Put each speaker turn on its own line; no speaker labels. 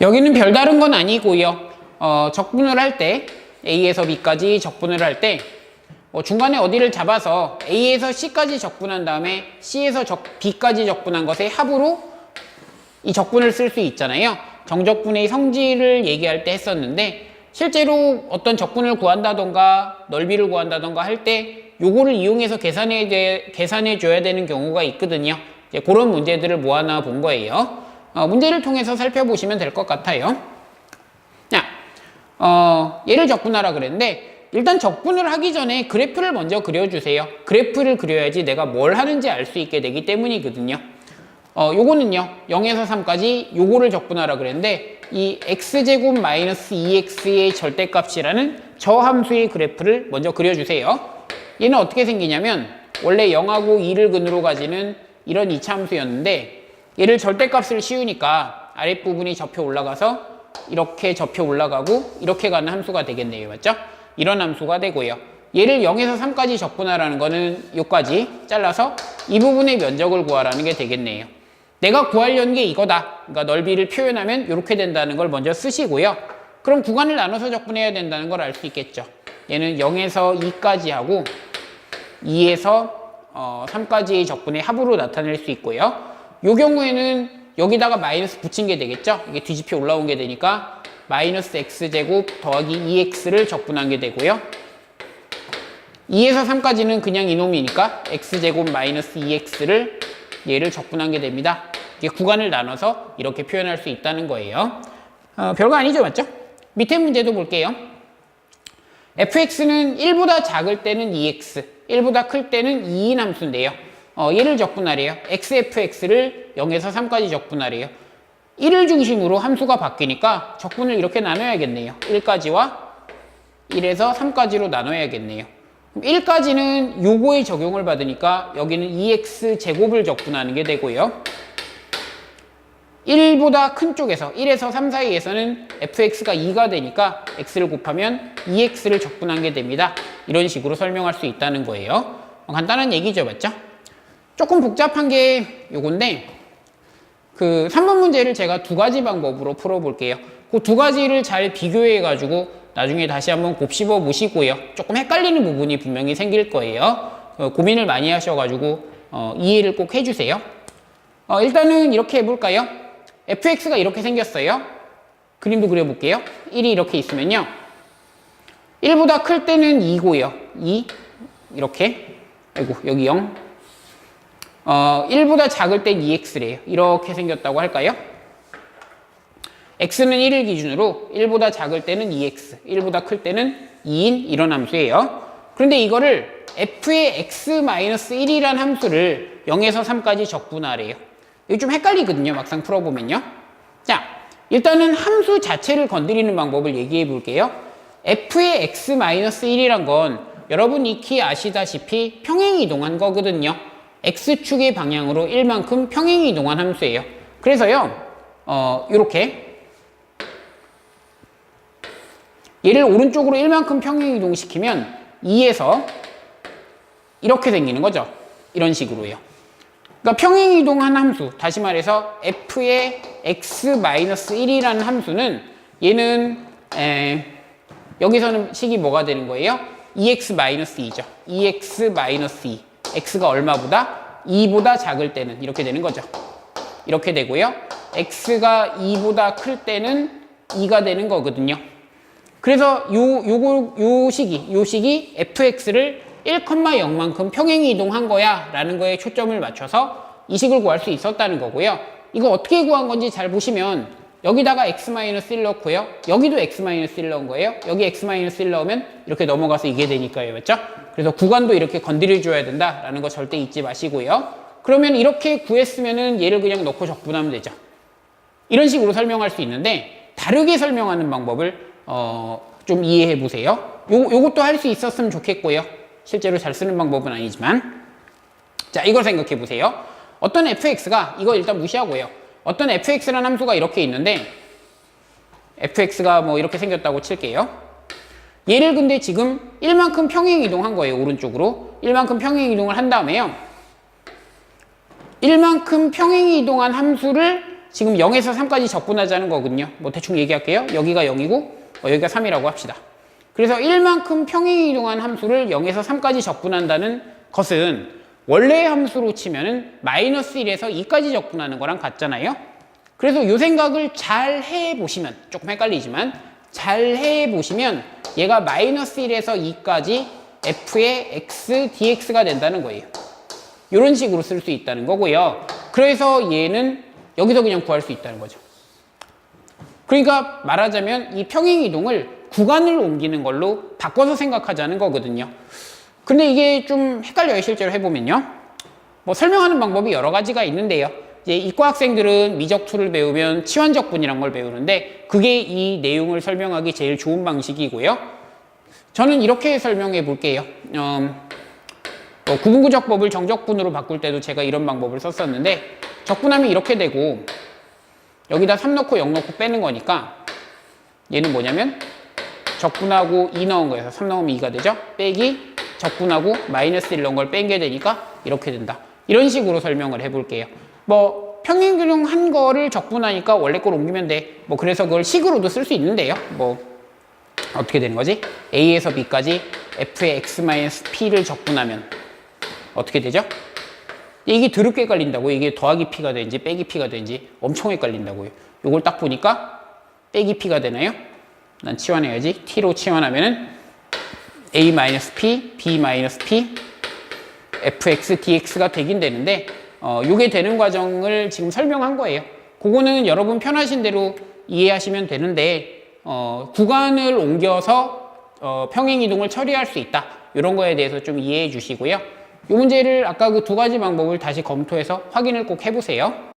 여기는 별다른 건 아니고요. 어, 적분을 할 때 A에서 B까지 적분을 할때 어, 중간에 어디를 잡아서 A에서 C까지 적분한 다음에 C에서 적, B까지 적분한 것의 합으로 이 적분을 쓸 수 있잖아요. 정적분의 성질을 얘기할 때 했었는데 실제로 어떤 적분을 구한다던가 넓이를 구한다던가 할 때 요거를 이용해서 계산해, 돼- 계산해 줘야 되는 경우가 있거든요. 이제 그런 문제들을 모아놔 본 거예요. 어, 문제를 통해서 살펴보시면 될 것 같아요. 자, 어, 얘를 적분하라 그랬는데 일단 적분을 하기 전에 그래프를 먼저 그려주세요. 그래프를 그려야지 내가 뭘 하는지 알 수 있게 되기 때문이거든요. 어, 요거는요, 0에서 3까지 요거를 적분하라 그랬는데, 이 x제곱 마이너스 2x의 절대값이라는 저 함수의 그래프를 먼저 그려주세요. 얘는 어떻게 생기냐면, 원래 0하고 2를 근으로 가지는 이런 이차 함수였는데, 얘를 절대값을 씌우니까 아랫부분이 접혀 올라가서 이렇게 접혀 올라가고 이렇게 가는 함수가 되겠네요. 맞죠? 이런 함수가 되고요. 얘를 0에서 3까지 적분하라는 거는 요까지 잘라서 이 부분의 면적을 구하라는 게 되겠네요. 내가 구하려는 게 이거다. 그러니까 넓이를 표현하면 이렇게 된다는 걸 먼저 쓰시고요. 그럼 구간을 나눠서 적분해야 된다는 걸 알 수 있겠죠. 얘는 0에서 2까지 하고 2에서 어, 3까지의 적분의 합으로 나타낼 수 있고요. 요 경우에는 여기다가 마이너스 붙인 게 되겠죠. 이게 뒤집혀 올라온 게 되니까 마이너스 x제곱 더하기 2x를 적분한 게 되고요. 2에서 3까지는 그냥 이놈이니까 x제곱 마이너스 2x를 얘를 적분한 게 됩니다. 이게 구간을 나눠서 이렇게 표현할 수 있다는 거예요. 어, 별거 아니죠, 맞죠? 밑에 문제도 볼게요. fx는 1보다 작을 때는 2x, 1보다 클 때는 2인 함수인데요. 어, 얘를 적분하래요. xfx를 0에서 3까지 적분하래요. 1을 중심으로 함수가 바뀌니까 적분을 이렇게 나눠야겠네요. 1까지와 1에서 3까지로 나눠야겠네요. 1까지는 요거에 적용을 받으니까 여기는 2x 제곱을 적분하는 게 되고요. 1보다 큰 쪽에서 1에서 3 사이에서는 fx가 2가 되니까 x를 곱하면 2x를 적분한 게 됩니다. 이런 식으로 설명할 수 있다는 거예요. 어, 간단한 얘기죠, 맞죠? 조금 복잡한 게 요건데 그 3번 문제를 제가 두 가지 방법으로 풀어볼게요. 그 두 가지를 잘 비교해 가지고 나중에 다시 한번 곱씹어 보시고요. 조금 헷갈리는 부분이 분명히 생길 거예요. 어, 고민을 많이 하셔가지고 어, 이해를 꼭 해주세요. 어, 일단은 이렇게 해볼까요? fx가 이렇게 생겼어요. 그림도 그려볼게요. 1이 이렇게 있으면요. 1보다 클 때는 2고요. 2 이렇게 아이고 여기 0 어, 1보다 작을 땐 2x래요. 이렇게 생겼다고 할까요? x는 1을 기준으로 1보다 작을 때는 2x, 1보다 클 때는 2인 이런 함수예요. 그런데 이거를 f의 x-1이란 함수를 0에서 3까지 적분하래요. 이거 좀 헷갈리거든요. 막상 풀어보면요. 자, 일단은 함수 자체를 건드리는 방법을 얘기해 볼게요. f의 x-1이란 건 여러분 익히 아시다시피 평행 이동한 거거든요. X축의 방향으로 1만큼 평행이 동한 함수예요. 그래서요, 어, 요렇게 얘를 오른쪽으로 1만큼 평행 이동시키면 2에서 이렇게 생기는 거죠. 이런 식으로요. 그러니까 평행 이동한 함수, 다시 말해서 f의 x-1이라는 함수는 얘는 에, 여기서는 식이 뭐가 되는 거예요? 2x-2죠. 2x-2. X가 얼마보다? 2보다 작을 때는 이렇게 되는 거죠. 이렇게 되고요. x가 2보다 클 때는 2가 되는 거거든요. 그래서 요, 요거, 요 식이, 요 식이 fx를 1,0만큼 평행 이동한 거야 라는 거에 초점을 맞춰서 이 식을 구할 수 있었다는 거고요. 이거 어떻게 구한 건지 잘 보시면 여기다가 x-1 넣고요. 여기도 x-1 넣은 거예요. 여기 x-1 넣으면 이렇게 넘어가서 이게 되니까요. 맞죠? 그래서 구간도 이렇게 건드려 줘야 된다라는 거 절대 잊지 마시고요. 그러면 이렇게 구했으면은 얘를 그냥 넣고 적분하면 되죠. 이런 식으로 설명할 수 있는데 다르게 설명하는 방법을 어, 좀 이해해 보세요. 요, 요것도 할 수 있었으면 좋겠고요. 실제로 잘 쓰는 방법은 아니지만. 자, 이걸 생각해 보세요. 어떤 fx가, 이거 일단 무시하고요. 어떤 fx라는 함수가 이렇게 있는데, fx가 뭐 이렇게 생겼다고 칠게요. 얘를 근데 지금 1만큼 평행 이동한 거예요, 오른쪽으로. 1만큼 평행 이동을 한 다음에요. 1만큼 평행 이동한 함수를 지금 0에서 3까지 적분하자는 거거든요. 뭐 대충 얘기할게요. 여기가 0이고 어, 여기가 3이라고 합시다. 그래서 1만큼 평행 이동한 함수를 0에서 3까지 적분한다는 것은 원래 함수로 치면은 마이너스 1에서 2까지 적분하는 거랑 같잖아요. 그래서 요 생각을 잘 해보시면 조금 헷갈리지만 잘 해보시면 얘가 마이너스 1에서 2까지 f의 x dx가 된다는 거예요. 이런 식으로 쓸 수 있다는 거고요. 그래서 얘는 여기서 그냥 구할 수 있다는 거죠. 그러니까 말하자면 이 평행이동을 구간을 옮기는 걸로 바꿔서 생각하자는 거거든요. 근데 이게 좀 헷갈려요, 실제로 해보면요. 뭐 설명하는 방법이 여러 가지가 있는데요. 이제 이과 학생들은 미적투를 배우면 치환적분이란 걸 배우는데 그게 이 내용을 설명하기 제일 좋은 방식이고요. 저는 이렇게 설명해 볼게요. 음, 뭐 구분구적법을 정적분으로 바꿀 때도 제가 이런 방법을 썼었는데 적분하면 이렇게 되고 여기다 3 넣고 0 넣고 빼는 거니까 얘는 뭐냐면 적분하고 2 넣은 거에서 3 넣으면 2가 되죠. 빼기 적분하고 마이너스 1 넣은 걸 뺀 게 되니까 이렇게 된다. 이런 식으로 설명을 해볼게요. 뭐 평행균형 한 거를 적분하니까 원래 걸 옮기면 돼. 뭐 그래서 그걸 식으로도 쓸 수 있는데요. 뭐 어떻게 되는 거지? A에서 B까지 F의 X-P를 적분하면 어떻게 되죠? 이게 더럽게 헷갈린다고 이게 더하기 P가 되는지 빼기 P가 되는지 엄청 헷갈린다고요. 이걸 딱 보니까 빼기 P가 되나요? 난 치환해야지. T로 치환하면은 A-P, B-P, fx, dx가 되긴 되는데 어, 요게 되는 과정을 지금 설명한 거예요. 그거는 여러분 편하신 대로 이해하시면 되는데 어, 구간을 옮겨서 어, 평행 이동을 처리할 수 있다. 이런 거에 대해서 좀 이해해 주시고요. 이 문제를 아까 그 두 가지 방법을 다시 검토해서 확인을 꼭 해보세요.